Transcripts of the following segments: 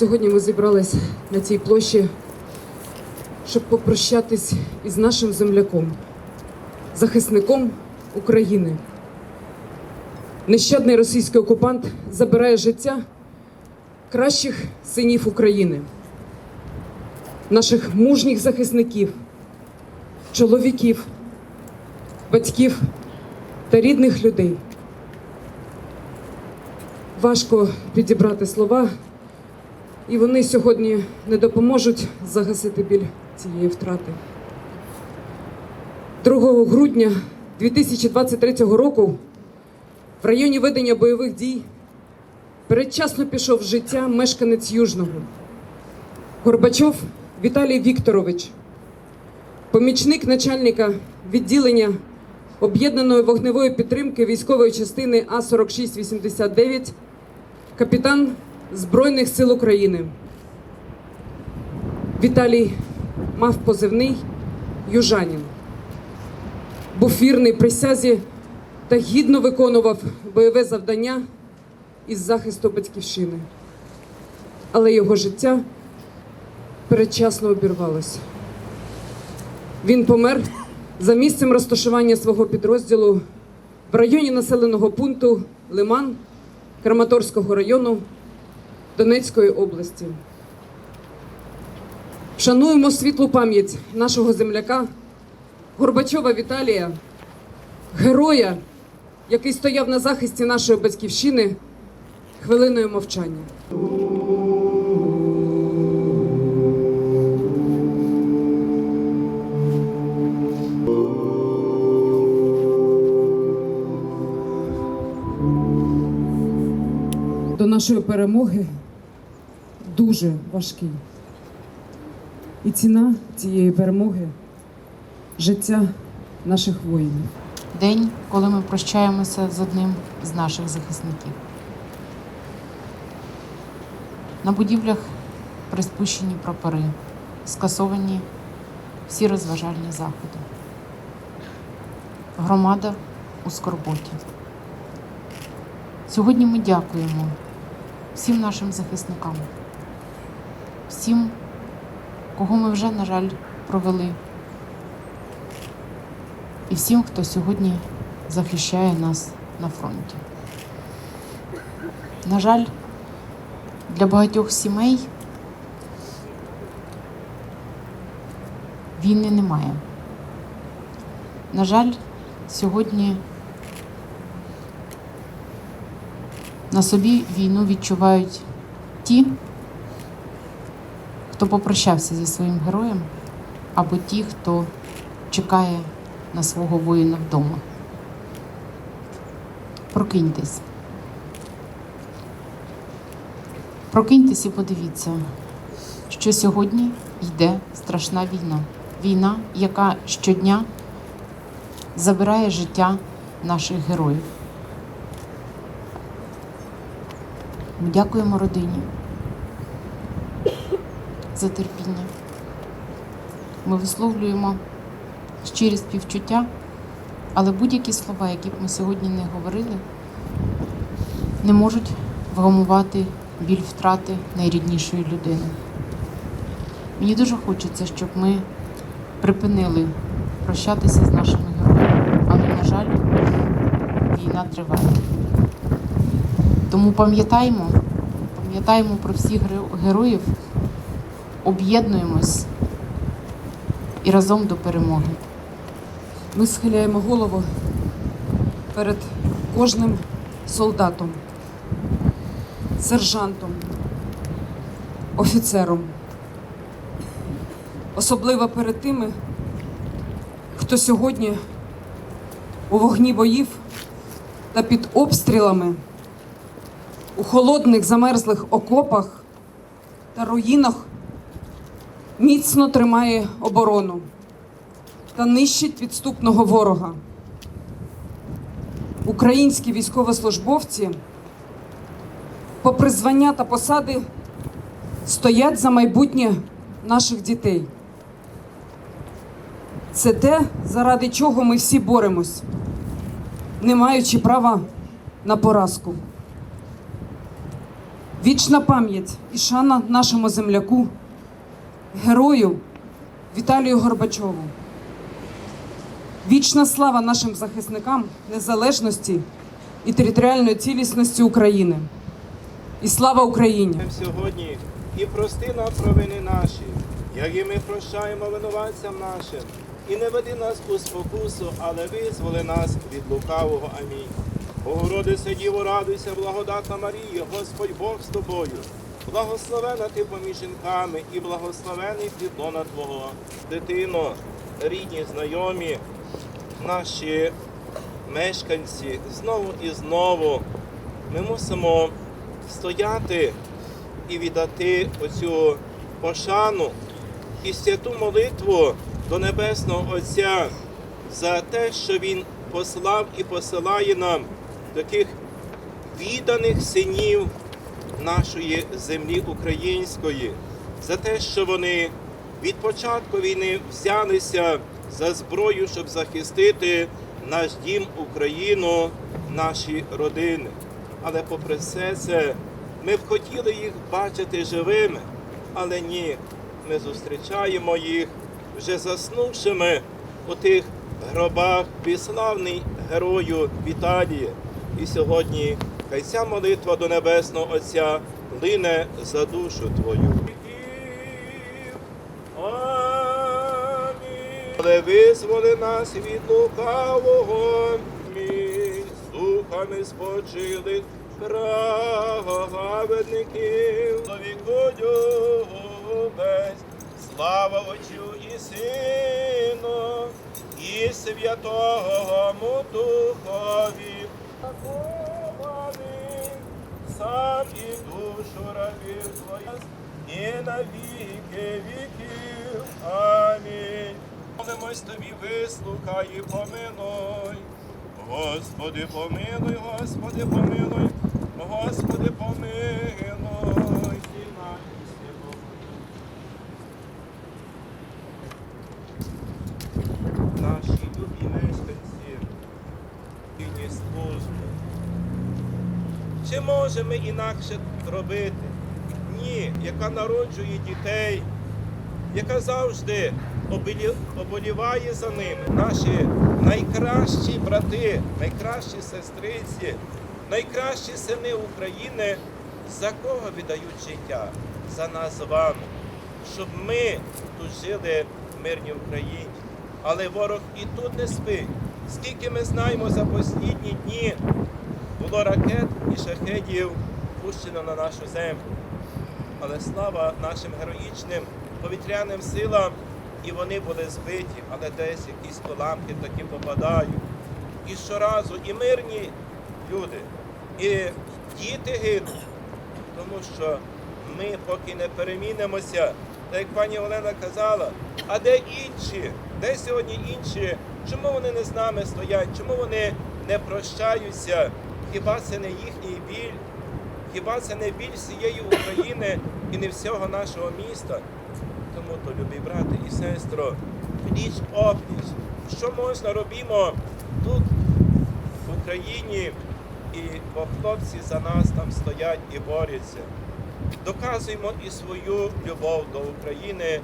Сьогодні ми зібрались на цій площі, щоб попрощатись із нашим земляком, захисником України. Нещадний російський окупант забирає життя кращих синів України, наших мужніх захисників, чоловіків, батьків та рідних людей. Важко підібрати слова. І вони сьогодні не допоможуть загасити біль цієї втрати. 2 грудня 2023 року в районі ведення бойових дій передчасно пішов з життя мешканець Южного Горбачов Віталій Вікторович, помічник начальника відділення об'єднаної вогневої підтримки військової частини А4689, капітан Збройних сил України. Віталій мав позивний Южанін. Був вірний присязі та гідно виконував бойове завдання із захисту батьківщини. Але його життя передчасно обірвалося. Він помер за місцем розташування свого підрозділу в районі населеного пункту Лиман Краматорського району Донецької області. Вшануємо світлу пам'ять нашого земляка Горбачова Віталія, героя, який стояв на захисті нашої батьківщини хвилиною мовчання. До нашої перемоги дуже важкий. І ціна цієї перемоги життя наших воїнів. День, коли ми прощаємося з одним з наших захисників. На будівлях приспущені прапори, скасовані всі розважальні заходи. Громада у скорботі. Сьогодні ми дякуємо всім нашим захисникам, всім, кого ми вже, на жаль, провели і всім, хто сьогодні захищає нас на фронті. На жаль, для багатьох сімей війни немає. На жаль, сьогодні на собі війну відчувають ті, хто попрощався зі своїм героєм, або ті, хто чекає на свого воїна вдома. Прокиньтесь. Прокиньтесь і подивіться, що сьогодні йде страшна війна. Війна, яка щодня забирає життя наших героїв. Ми дякуємо родині за терпіння. Ми висловлюємо щирі співчуття, але будь-які слова, які б ми сьогодні не говорили, не можуть вгамувати біль втрати найріднішої людини. Мені дуже хочеться, щоб ми припинили прощатися з нашими героями, але, на жаль, війна триває. Тому пам'ятаємо, пам'ятаємо про всіх героїв, об'єднуємось і разом до перемоги. Ми схиляємо голову перед кожним солдатом, сержантом, офіцером. Особливо перед тими, хто сьогодні у вогні боїв та під обстрілами у холодних замерзлих окопах та руїнах міцно тримає оборону та нищить відступного ворога. Українські військовослужбовці, попри звання та посади, стоять за майбутнє наших дітей. Це те, заради чого ми всі боремось, не маючи права на поразку. Вічна пам'ять і шана нашому земляку, герою Віталію Горбачову. Вічна слава нашим захисникам незалежності і територіальної цілісності України. І слава Україні! Сьогодні і прости нам провини наші, як і ми прощаємо винуватцям нашим, і не веди нас у спокусу, але визволи нас від лукавого. Амінь. Богородице Діво, радуйся, благодатна Марія, Господь Бог з тобою. Благословена ти поміж жінками і благословений плідлона Твого, дитино, рідні, знайомі, наші мешканці, знову і знову ми мусимо стояти і віддати оцю пошану і святу молитву до Небесного Отця за те, що Він послав і посилає нам таких відданих синів нашої землі української, за те, що вони від початку війни взялися за зброю, щоб захистити наш дім, Україну, наші родини. Але попри все це, ми б хотіли їх бачити живими, але ні, ми зустрічаємо їх вже заснувшими у тих гробах безславний герою Віталії. І сьогодні хай ця молитва до Небесного Отця лине за душу Твою. Але визволи нас від лукавого мій, з духами спочилих праведників, вікою весь, слава Отцю і Сину, і Святому Духові. Сам і душу рабів твоїх, і на віки віків. Амінь. Молимось тобі, вислухай і помилуй. Господи, помилуй, Господи, помилуй, Господи, помилуй. Стіна і святого. Наші любі мешканці, вільні служби. Чи можемо інакше робити? Ні, яка народжує дітей, яка завжди оболіває за ними. Наші найкращі брати, найкращі сестриці, найкращі сини України, за кого віддають життя? За нас з вами, щоб ми тут жили в мирній Україні. Але ворог і тут не спить. Скільки ми знаємо за останні дні, було ракет і шахедів пущено на нашу землю. Але слава нашим героїчним повітряним силам, і вони були збиті, але десь якісь уламки такі попадають. І щоразу і мирні люди, і діти гинуть, тому що ми поки не перемінимося, так як пані Олена казала, а де інші? Де сьогодні інші Чому вони не з нами стоять? Чому вони не прощаються? Хіба це не їхній біль? Хіба це не біль всієї України і не всього нашого міста? Тому то, любі брати і сестро, пліч опліч, що можна робімо тут, в Україні, і бо хлопці за нас там стоять і борються. Доказуємо і свою любов до України,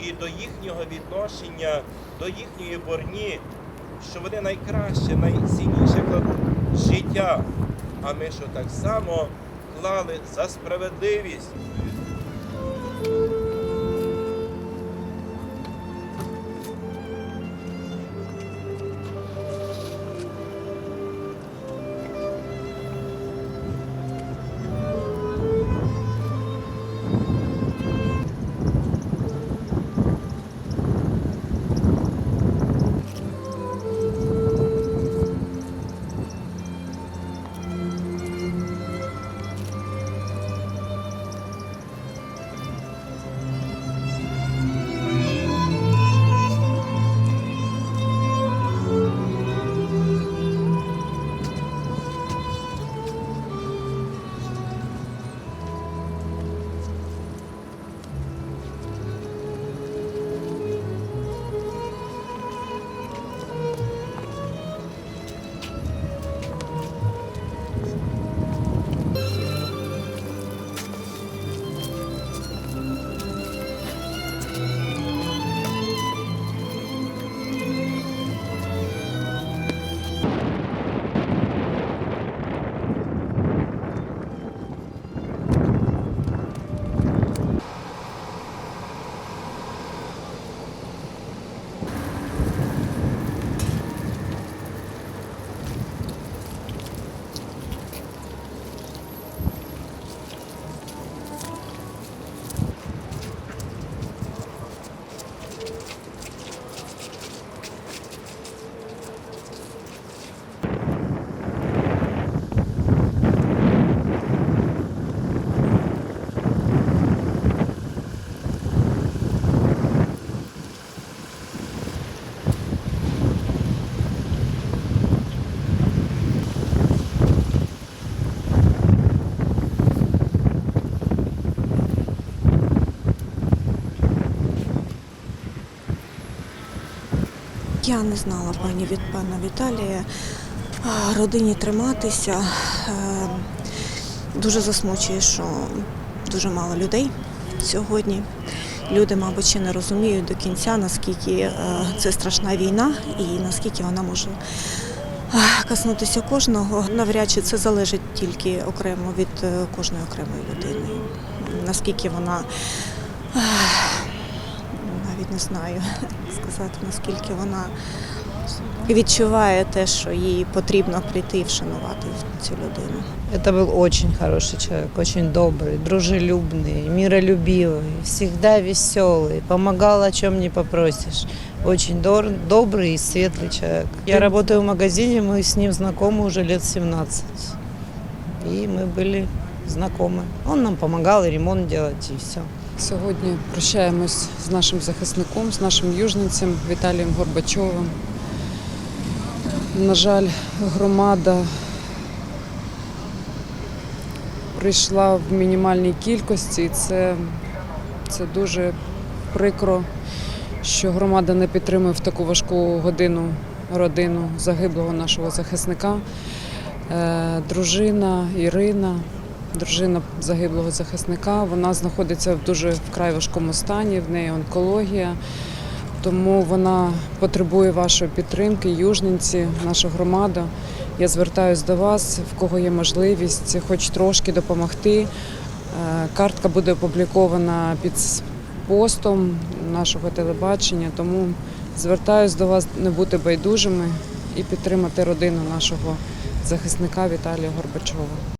і до їхнього відношення, до їхньої борні, що вони найкраще, найцінніше кладуть життя. А ми що так само клали за справедливість. Я не знала пані від пана Віталія. Родині триматися. Е, Дуже засмучує, що дуже мало людей сьогодні. Люди, мабуть, ще не розуміють до кінця, наскільки е, це страшна війна і наскільки вона може е, коснутися кожного. Навряд чи це залежить тільки окремо від кожної окремої людини. Наскільки вона не знаю сказати, наскільки вона відчуває те, що їй потрібно прийти і вшанувати цю людину. Это был очень хороший человек, очень добрый, дружелюбный, миролюбивый, всегда веселый, помогал о чем не попросишь. Очень дор- добрый и светлый человек. Я работаю в магазине, мы с ним знакомы уже лет 17. И мы были знакомы. Он нам и ремонт делать, и все. Сьогодні прощаємось з нашим захисником, з нашим южницем Віталієм Горбачовим. На жаль, громада прийшла в мінімальній кількості, і це, це дуже прикро, що громада не підтримує в таку важку годину родину загиблого нашого захисника. Е, Дружина Ірина, дружина загиблого захисника. Вона знаходиться в дуже вкрай важкому стані, в неї онкологія. Тому вона потребує вашої підтримки, южниці, наша громада. Я звертаюсь до вас, в кого є можливість, хоч трошки допомогти. Е, Картка буде опублікована під постом нашого телебачення, тому звертаюсь до вас не бути байдужими і підтримати родину нашого захисника Віталія Горбачова.